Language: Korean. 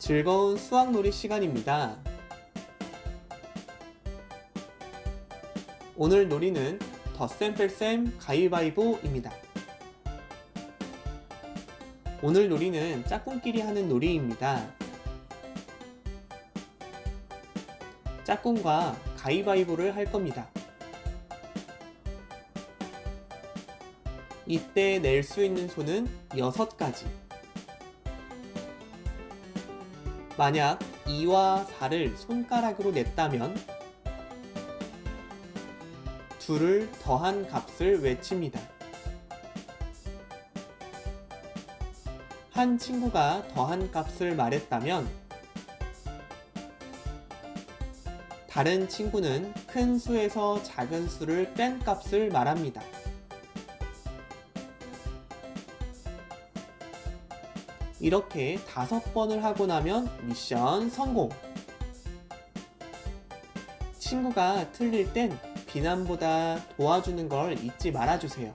즐거운 수학놀이 시간입니다. 오늘 놀이는 덧셈뺄셈 가위바위보입니다. 오늘 놀이는 짝꿍끼리 하는 놀이입니다. 짝꿍과 가위바위보를 할 겁니다. 이때 낼 수 있는 수는 6가지. 만약 2와 4를 손가락으로 냈다면 둘을 더한 값을 외칩니다. 한 친구가 더한 값을 말했다면 다른 친구는 큰 수에서 작은 수를 뺀 값을 말합니다. 이렇게 다섯 번을 하고 나면 미션 성공! 친구가 틀릴 땐 비난보다 도와주는 걸 잊지 말아주세요.